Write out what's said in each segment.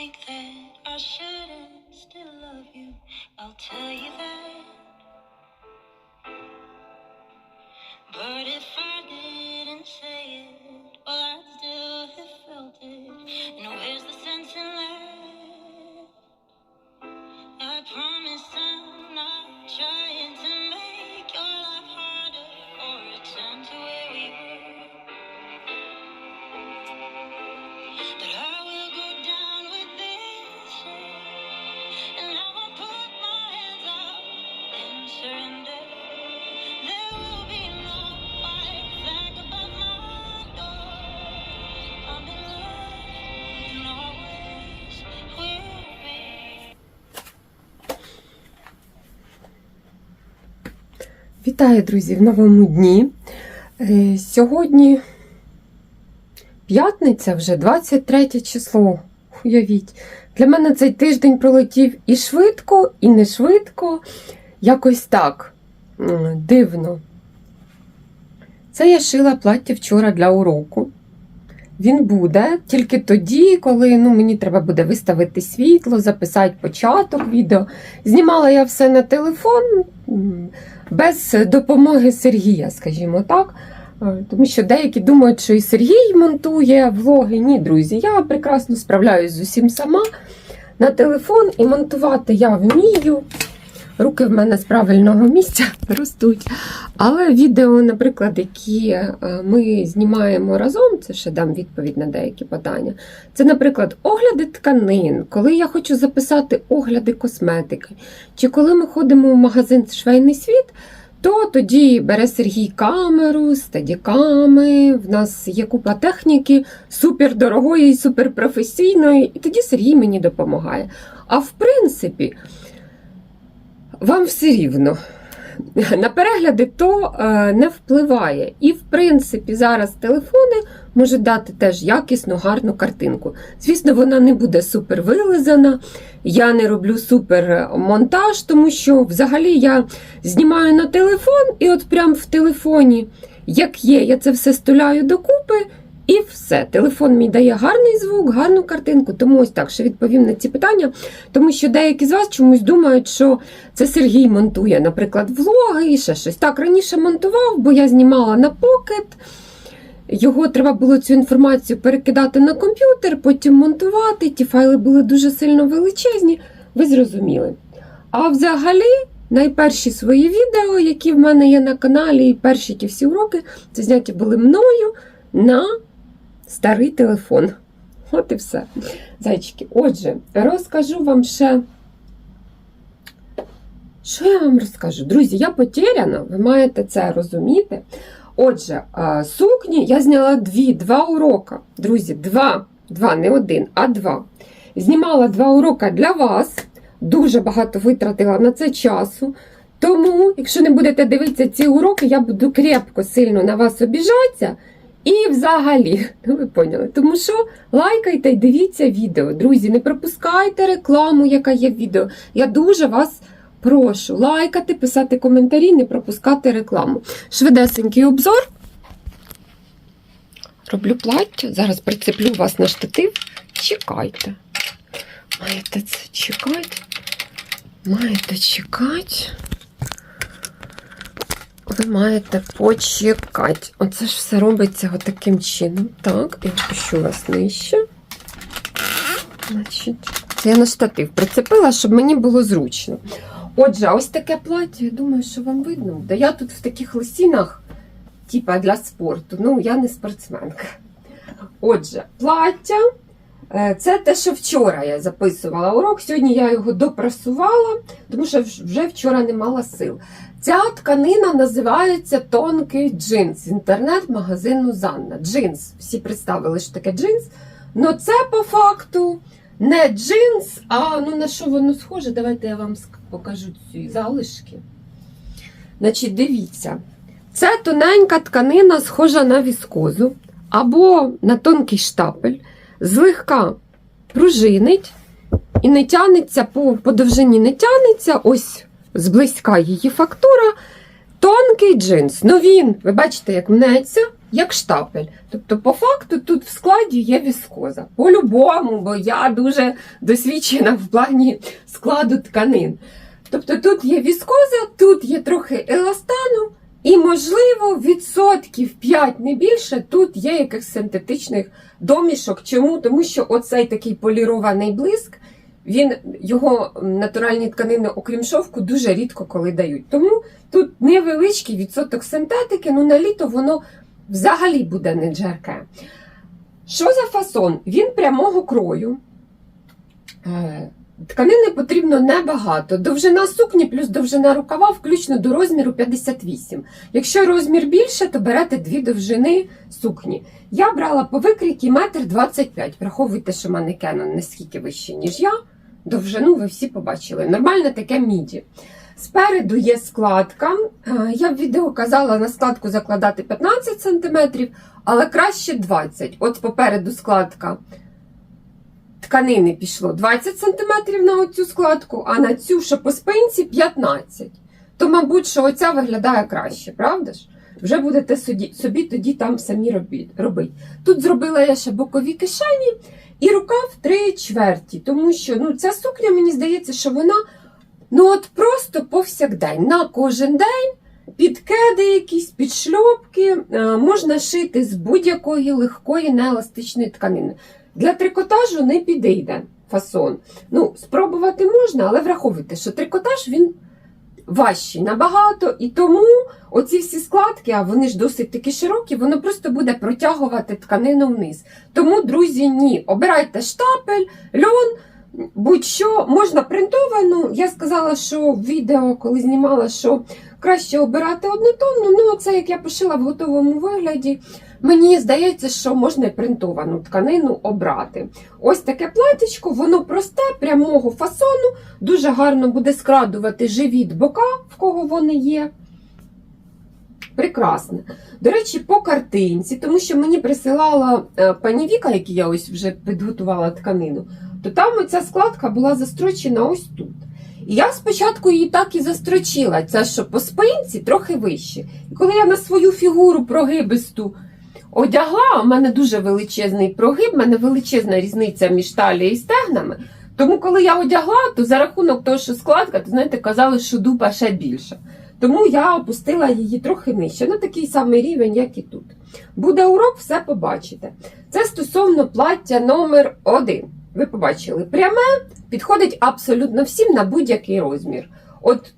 think that I shouldn't still love you. I'll tell you that. Вітаю, друзі, в новому дні. Е, Сьогодні п'ятниця вже 23 число. Уявіть, для мене цей тиждень пролетів і швидко, і не швидко. Якось так дивно. Це я шила плаття вчора для уроку. Він буде тільки тоді, коли ну, мені треба буде виставити світло, записати початок відео. Знімала я все на телефон. без допомоги Сергія, скажімо так. Е, Тому що деякі думають, що і Сергій монтує влоги. Ні, друзі, я прекрасно справляюсь з усім сама на телефон і монтувати я вмію. Руки в мене з правильного місця ростуть. Але відео, наприклад, які е, ми знімаємо разом, це ще дам відповідь на деякі питання. Це, наприклад, огляди тканин, коли я хочу записати огляди косметики, чи коли ми ходимо в магазин Швейний світ, то тоді бере Сергій камеру, стадіками. В нас є купа техніки супердорогої суперпрофесійної, і тоді Сергій мені допомагає. А в принципі, вам все рівно. На перегляди то е, не впливає. І, в принципі, зараз телефони можуть дати теж якісну, гарну картинку. Звісно, вона не буде супер вилизана. Я не роблю супер монтаж, тому що взагалі я знімаю на телефон, і от прямо в телефоні, як є, я це все стуляю докупи. І все. Телефон мій дає гарний звук, гарну картинку. Тому ось так ще відповім на ці питання. Тому що деякі з вас чомусь думають, що це Сергій монтує, наприклад, влоги і ще щось. Так, раніше монтував, бо я знімала на покет. Його треба було цю інформацію перекидати на комп'ютер, потім монтувати. Ті файли були дуже сильно величезні. Ви зрозуміли. А взагалі, найперші свої відео, які в мене є на каналі, і перші ті всі уроки, це зняті були мною на старий телефон. От і все. Зайчики. Отже, розкажу вам ще. Що я вам розкажу? Друзі, я потеряна, ви маєте це розуміти. Отже, сукні я зняла дві, два урока. Друзі, два, два, не один, а два. Знімала два уроки для вас. Дуже багато витратила на це часу. Тому, якщо не будете дивитися ці уроки, я буду крепко сильно на вас обіжатися. І взагалі, ви поняли, тому що лайкайте і дивіться відео. Друзі, не пропускайте рекламу, яка є в відео. Я дуже вас прошу лайкати, писати коментарі, не пропускати рекламу. Швидесенький обзор. Роблю плаття. Зараз прицеплю вас на штатив. Чекайте. Маєте це чекати. Маєте чекати. Ви маєте почекати. Оце ж все робиться таким чином. Так, я опущу вас нижче. Значить, я на штатив прицепила, щоб мені було зручно. Отже, ось таке плаття, я думаю, що вам видно буде. Я тут в таких лосінах, типа для спорту. Ну, я не спортсменка. Отже, плаття. Е, Це те, що вчора я записувала урок. Сьогодні я його допрасувала, тому що вже вчора не мала сил. Ця тканина називається тонкий джинс інтернет-магазину Занна. Джинс. Всі представили, що таке джинс. Ну це по факту не джинс, а ну на що воно схоже? Давайте я вам покажу ці залишки. Значить, дивіться. Це тоненька тканина, схожа на віскозу або на тонкий штапель, злегка пружинить і не тянеться по, по довжині, не тянеться. Ось зблизька її фактура. Тонкий джинс. Ну він, ви бачите, як мнеться. як штапель. Тобто, по факту, тут в складі є віскоза. По-любому, бо я дуже досвідчена в плані складу тканин. Тобто тут є віскоза, тут є трохи еластану, і, можливо, відсотків 5 не більше тут є якихось синтетичних домішок. Чому? Тому що оцей такий полірований блиск, він його натуральні тканини, окрім шовку, дуже рідко коли дають. Тому тут невеличкий відсоток синтетики, ну на літо воно взагалі буде не джерке. Що за фасон? Він прямого крою. Е, Тканини потрібно небагато. Довжина сукні плюс довжина рукава, включно до розміру 58. Якщо розмір більше, то берете дві довжини сукні. Я брала по викрійки 1,25 м. Враховуйте, що кенон наскільки вищий, ніж я. Довжину ви всі побачили. Нормальне таке міді. Спереду є складка. Е, Я в відео казала на складку закладати 15 см, але краще 20 От попереду складка тканини пішло 20 см на оцю складку, а на цю, що по спинці, 15 То, мабуть, що оця виглядає краще, правда ж? Вже будете собі, тоді там самі робити. Тут зробила я ще бокові кишені і рукав три чверті, тому що ну, ця сукня, мені здається, що вона ну от просто повсякдень, на кожен день. Під кеди якісь, під шльопки е, можна шити з будь-якої легкої нееластичної тканини. Для трикотажу не підійде фасон. Ну, спробувати можна, але враховуйте, що трикотаж він важчий набагато, і тому оці всі складки, а вони ж досить такі широкі, воно просто буде протягувати тканину вниз. Тому, друзі, ні. Обирайте штапель, льон. Будь-що можна принтовану. Я сказала, що в відео, коли знімала, що краще обирати однотонну. Ну, це як я пошила в готовому вигляді. Мені здається, що можна і принтовану тканину обрати. Ось таке платічко, воно просте, прямого фасону, дуже гарно буде скрадувати живіт бока, в кого вони є. Прекрасне. До речі, по картинці, тому що мені присилала е, пані Віка, якій я ось вже підготувала тканину, то там оця складка була застрочена ось тут. І я спочатку її так і застрочила, це що по спинці трохи вище. І коли я на свою фігуру прогибисту одягла, у мене дуже величезний прогиб, у мене величезна різниця між талією і стегнами. Тому, коли я одягла, то за рахунок того, що складка, то знаєте, казали, що дупа ще більша. Тому я опустила її трохи нижче, на такий самий рівень, як і тут. Буде урок, все побачите. Це стосовно плаття номер 1 Ви побачили, пряме підходить абсолютно всім на будь-який розмір. От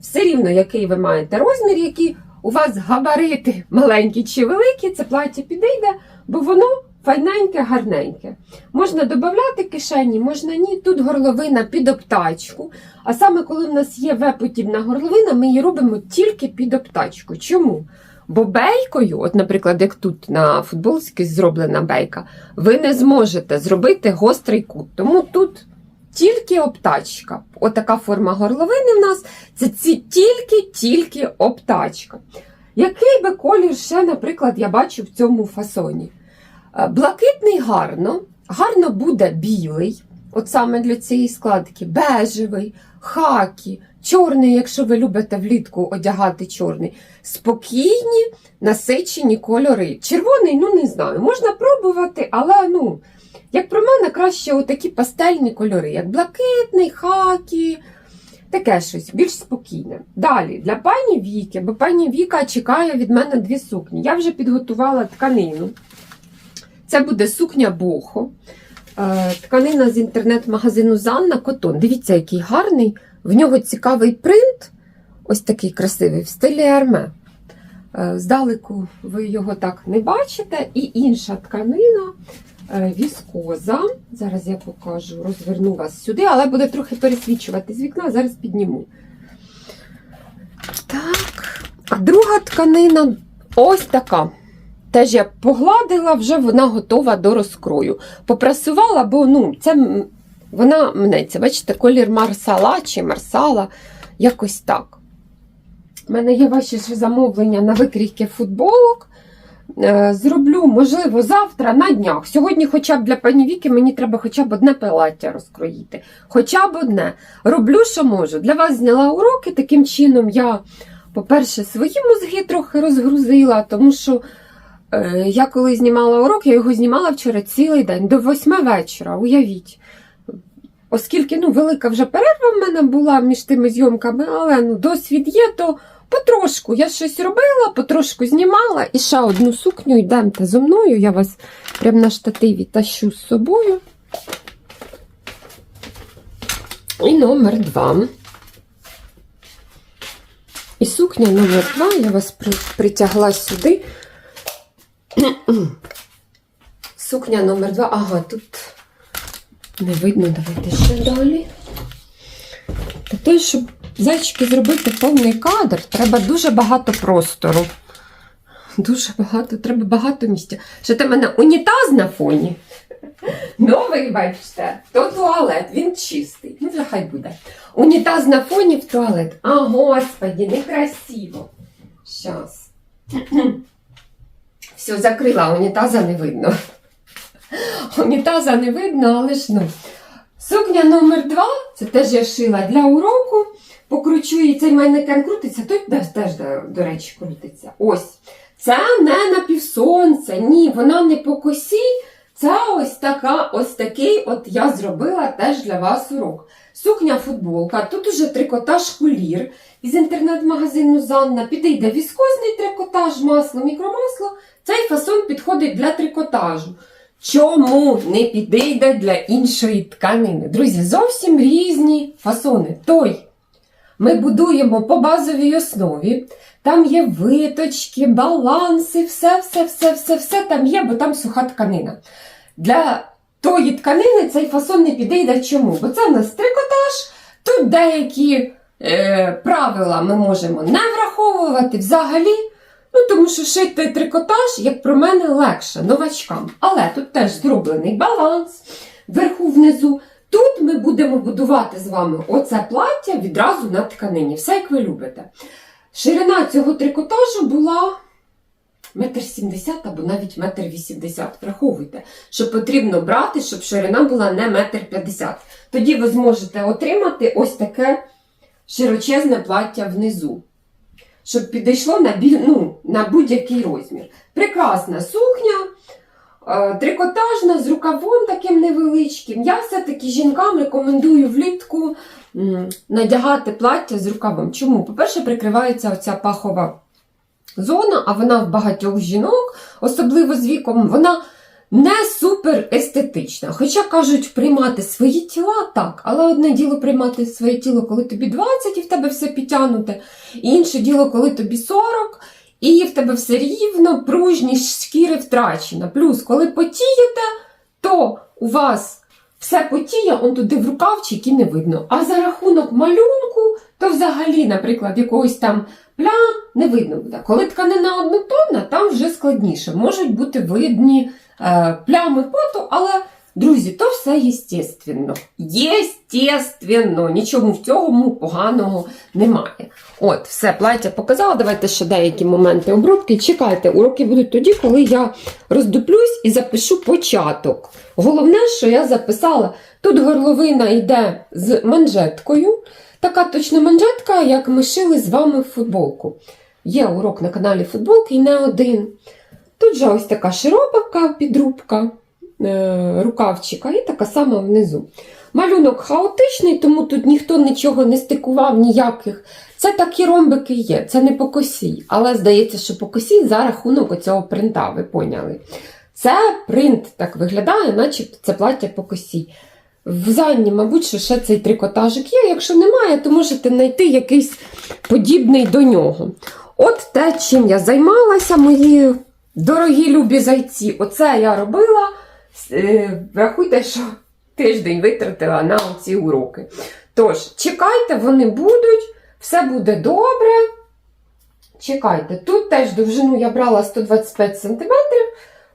все рівно, який ви маєте розмір, які у вас габарити маленькі чи великі, це плаття підійде, бо воно файненьке, гарненьке. Можна додати кишені, можна ні. Тут горловина під обтачку. А саме коли в нас є В-подібна горловина, ми її робимо тільки під обтачку. Чому? Бо бейкою, от, наприклад, як тут на футболці зроблена бейка, ви не зможете зробити гострий кут. Тому тут тільки обтачка. Отака форма горловини в нас це тільки-тільки обтачка. Який би колір ще, наприклад, я бачу в цьому фасоні? Е, Блакитний гарно, гарно буде білий, от саме для цієї складки, бежевий, хакі, чорний, якщо ви любите влітку одягати чорний. Спокійні, насичені кольори. Червоний, ну не знаю, можна пробувати, але ну, як про мене, краще отакі пастельні кольори, як блакитний, хакі. Таке щось більш спокійне. Далі, для пані Віки, бо пані Віка чекає від мене дві сукні. Я вже підготувала тканину. Це буде сукня Бохо. Е, Тканина з інтернет-магазину Занна Котон. Дивіться, який гарний. В нього цікавий принт. Ось такий красивий, в стилі Ерме. Здалеку ви його так не бачите. І інша тканина віскоза. Зараз я покажу, розверну вас сюди, але буде трохи пересвічувати з вікна, зараз підніму. Так. А друга тканина ось така. Теж я погладила, вже вона готова до розкрою. Попрасувала, бо ну, це вона мнеться. Бачите, колір марсала чи марсала, якось так. У мене є ваші замовлення на викрійки футболок. Е, Зроблю, можливо, завтра на днях. Сьогодні, хоча б для пані Віки, мені треба хоча б одне плаття розкроїти. Хоча б одне. Роблю, що можу. Для вас зняла уроки. Таким чином, я, по-перше, свої мозги трохи розгрузила, тому що Е, Я коли знімала урок, я його знімала вчора цілий день, до восьми вечора, уявіть. Оскільки ну, велика вже перерва в мене була між тими зйомками, але ну, досвід є, то потрошку. Я щось робила, потрошку знімала і ще одну сукню йдемте зо мною. Я вас прямо на штативі тащу з собою. І номер два. І сукня номер два, я вас притягла сюди. Сукня номер два. Ага, тут не видно, давайте ще далі. Того, щоб зайчики зробити повний кадр, треба дуже багато простору. Дуже багато, треба багато місця. Що ти мене унітаз на фоні? Новий, бачите, то туалет, він чистий. Ну, вже хай буде. Унітаз на фоні в туалет. А, господі, некрасиво. Щас. Все, закрила, унітаза не видно. Унітаза не видно, але ж ну. Сукня номер два, це теж я шила для уроку. Покручу і цей майнекен крутиться, тут теж, теж до, речі, крутиться. Ось. Це не напівсонце, ні, вона не по косі. Це ось така, ось такий от я зробила теж для вас урок. Сукня футболка, тут уже трикотаж кулір із інтернет-магазину Занна. Підійде віскозний трикотаж, масло, мікромасло. Цей фасон підходить для трикотажу. Чому не підійде для іншої тканини? Друзі, зовсім різні фасони. Той ми будуємо по базовій основі. Там є виточки, баланси, все, все, все, все, все там є, бо там суха тканина. Для тої тканини цей фасон не підійде. Чому? Бо це в нас трикотаж, тут деякі е, правила ми можемо не враховувати взагалі. Ну, тому що шити трикотаж, як про мене, легше новачкам. Але тут теж зроблений баланс вверху внизу. Тут ми будемо будувати з вами оце плаття відразу на тканині, все як ви любите. Ширина цього трикотажу була метр сімдесят або навіть метр вісімдесят. Враховуйте, що потрібно брати, щоб ширина була не метр п'ятдесят. Тоді ви зможете отримати ось таке широчезне плаття внизу. Щоб підійшло на, біль... ну, на будь-який розмір. Прекрасна сукня, трикотажна, з рукавом таким невеличким. Я все-таки жінкам рекомендую влітку надягати плаття з рукавом. Чому? По-перше, прикривається оця пахова зона, а вона в багатьох жінок, особливо з віком, вона не супер естетична. Хоча кажуть, приймати свої тіла так, але одне діло приймати своє тіло, коли тобі 20 і в тебе все підтягнуте, інше діло, коли тобі 40. І в тебе все рівно, пружність шкіри втрачена. Плюс, коли потієте, то у вас все потіє, он туди в рукавчик і не видно. А за рахунок малюнку, то взагалі, наприклад, якогось там плям не видно буде. Коли тканина однотонна, там вже складніше. Можуть бути видні е, плями поту, але, друзі, то все єстественно. Єстественно, нічого в цьому поганого немає. От, все, плаття показала. Давайте ще деякі моменти обробки. Чекайте, уроки будуть тоді, коли я роздуплюсь і запишу початок. Головне, що я записала, тут горловина йде з манжеткою. Така точно манжетка, як ми шили з вами в футболку. Є урок на каналі футболки і не один. Тут же ось така широка підрубка рукавчика і така сама внизу. Малюнок хаотичний, тому тут ніхто нічого не стикував, ніяких. Це такі ромбики є, це не по косі. Але здається, що по косі за рахунок оцього принта, ви поняли. Це принт так виглядає, начебто це плаття по косі. В Занні, мабуть, що ще цей трикотажик є. Якщо немає, то можете знайти якийсь подібний до нього. От те, чим я займалася, мої дорогі любі зайці. Оце я робила. Е, Рахуйте, що тиждень витратила на ці уроки. Тож, чекайте, вони будуть, все буде добре. Чекайте, тут теж довжину я брала 125 см,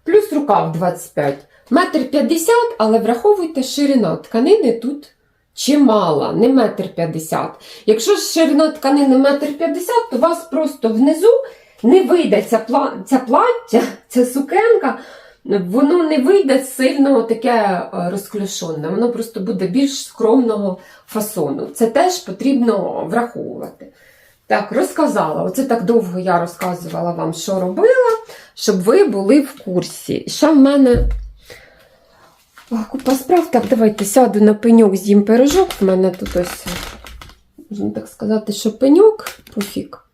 плюс рукав 25 Метр 50, але враховуйте, ширина тканини тут чимала, не метр 50. Якщо ж ширина тканини метр 50, то у вас просто внизу не вийде ця плаття, ця сукенка, воно не вийде сильно таке е, розклюшонне, воно просто буде більш скромного фасону. Це теж потрібно враховувати. Так, розказала. Оце так довго я розказувала вам, що робила, щоб ви були в курсі. Ще в мене купа справ. Так, давайте сяду на пеньок, з'їм пирожок. В мене тут ось, можна так сказати, що пеньок, пуфік.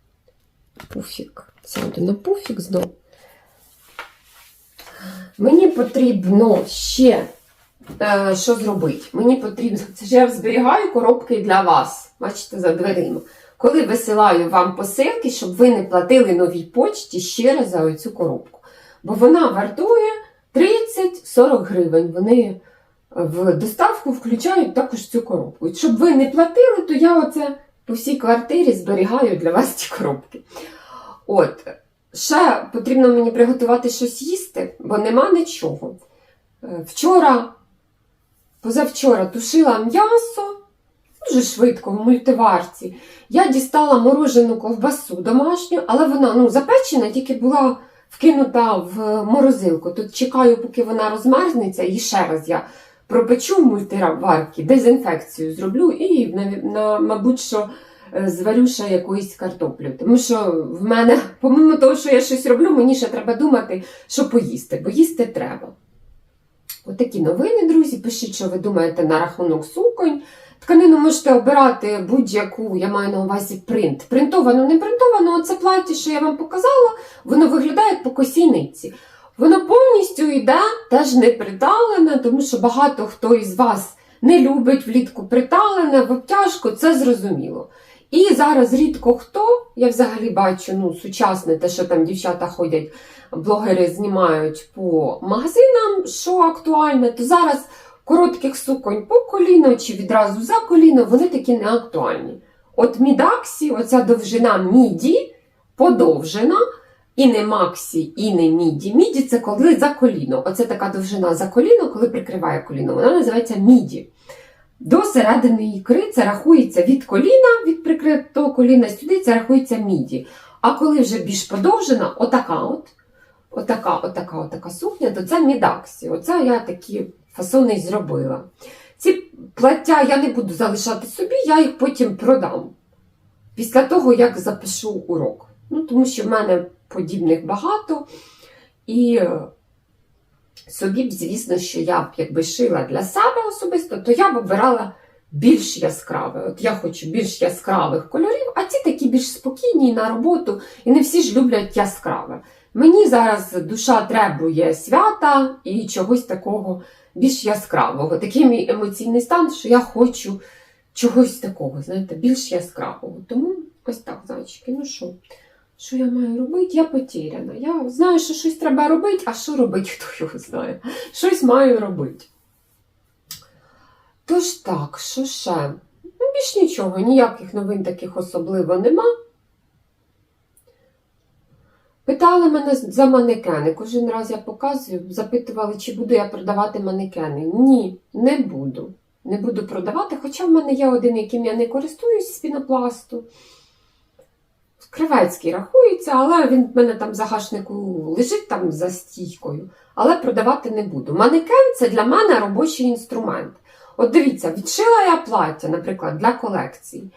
Пуфік. Сяду на пуфік знов. Мені потрібно ще е, що зробити? Мені потрібно, це ж я зберігаю коробки для вас. Бачите, за дверима. Коли висилаю вам посилки, щоб ви не платили новій почті ще раз за оцю коробку. Бо вона вартує 30-40 гривень. Вони в доставку включають також цю коробку. І щоб ви не платили, то я оце по всій квартирі зберігаю для вас ці коробки. От, ще потрібно мені приготувати щось їсти, бо нема нічого. Е, Вчора, позавчора тушила м'ясо, дуже швидко в мультиварці. Я дістала морожену ковбасу домашню, але вона ну, запечена, тільки була вкинута в морозилку. Тут чекаю, поки вона розмерзнеться, і ще раз я пропечу в мультиварці, дезінфекцію зроблю і, мабуть, що зварю ще якоїсь картоплю. Тому що в мене, помимо того, що я щось роблю, мені ще треба думати, що поїсти, бо їсти треба. Отакі новини, друзі. Пишіть, що ви думаєте на рахунок суконь. Тканину можете обирати будь-яку, я маю на увазі принт. Принтовано, не принтовано, оце плаття, що я вам показала, воно виглядає як по косійниці. Воно повністю йде теж не приталене, тому що багато хто із вас не любить влітку приталене, в обтяжку, це зрозуміло. І зараз рідко хто, я взагалі бачу, ну, сучасне, те, що там дівчата ходять, блогери знімають по магазинам, що актуальне, то зараз коротких суконь по коліно чи відразу за коліно, вони такі не актуальні. От мідаксі, оця довжина міді подовжена, і не максі, і не міді. Міді це коли за коліно. Оце така довжина за коліно, коли прикриває коліно. Вона називається міді. До середини ікри це рахується від коліна, від прикритого коліна сюди, це рахується міді. А коли вже більш подовжена, отака от, отака, отака, отака сукня, то це мідаксі. Оце я такі фасони й зробила. Ці плаття я не буду залишати собі, я їх потім продам. Після того, як запишу урок. Ну, тому що в мене подібних багато. І е, собі б, звісно, що я б якби шила для себе особисто, то я б обирала більш яскраве. От я хочу більш яскравих кольорів, а ці такі більш спокійні на роботу, і не всі ж люблять яскраве. Мені зараз душа требує свята і чогось такого більш яскравого. Такий мій емоційний стан, що я хочу чогось такого, знаєте, більш яскравого. Тому ось так, зайчики, ну що? Що я маю робити? Я потеряна. Я знаю, що щось треба робити, а що робити, хто його знає. Щось маю робити. Тож так, що ще? Ну, більш нічого, ніяких новин таких особливо нема. Питали мене за манекени. Кожен раз я показую, запитували, чи буду я продавати манекени. Ні, не буду. Не буду продавати, хоча в мене є один, яким я не користуюсь з пінопласту. Кривецький рахується, але він в мене там в загашнику лежить там за стійкою. Але продавати не буду. Манекен це для мене робочий інструмент. От дивіться, відшила я плаття, наприклад, для колекції.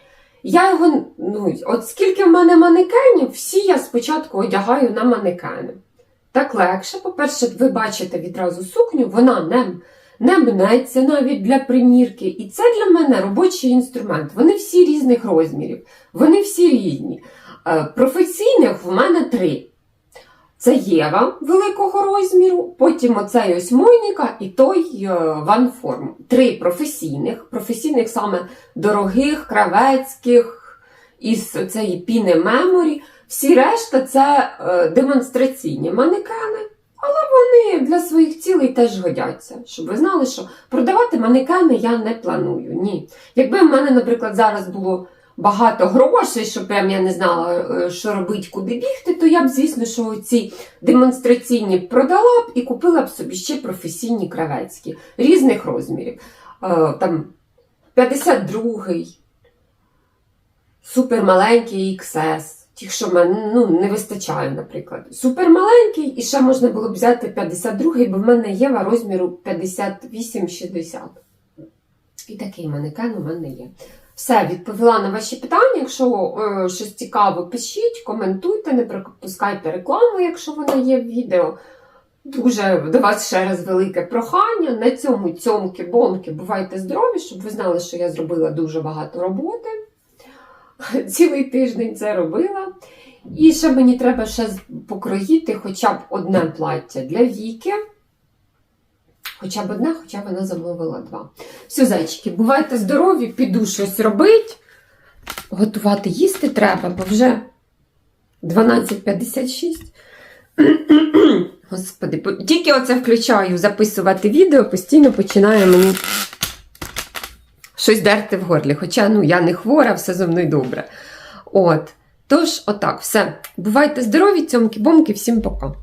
Я його, ну, от скільки в мене манекенів, всі я спочатку одягаю на манекени. Так легше, по-перше, ви бачите відразу сукню, вона не, не мнеться навіть для примірки. І це для мене робочий інструмент. Вони всі різних розмірів, вони всі різні. Е, Професійних в мене три. Це Єва великого розміру, потім оцей ось Мойніка і той е, ванформ. Три професійних, професійних саме дорогих, кравецьких, із цієї піни меморі. Всі решта це е, демонстраційні манекени, але вони для своїх цілей теж годяться. Щоб ви знали, що продавати манекени я не планую. Ні. Якби в мене, наприклад, зараз було багато грошей, що прям я не знала, е, що робити, куди бігти, то я б, звісно, що ці демонстраційні продала б і купила б собі ще професійні кравецькі різних розмірів. Е, Там 52-й, супермаленький XS. Тих, що в мене ну, не вистачає, наприклад. Супермаленький, і ще можна було б взяти 52-й, бо в мене є розміру 58-60. І такий манекен у мене є. Все, відповіла на ваші питання. Якщо е, щось цікаво, пишіть, коментуйте, не пропускайте рекламу, якщо вона є в відео. Дуже до вас ще раз велике прохання. На цьому цьомки, бомки, бувайте здорові, щоб ви знали, що я зробила дуже багато роботи. Цілий тиждень це робила. І ще мені треба ще покроїти хоча б одне плаття для Віки. Хоча б одне, хоча вона замовила два. Все, зайчики, бувайте здорові, піду щось робити. Готувати їсти треба, бо вже 12.56. Господи, тільки оце включаю записувати відео, постійно починає мені щось дерти в горлі. Хоча ну, я не хвора, все зо мною добре. От. Тож, отак, все. Бувайте здорові, цьомки-бомки, всім пока.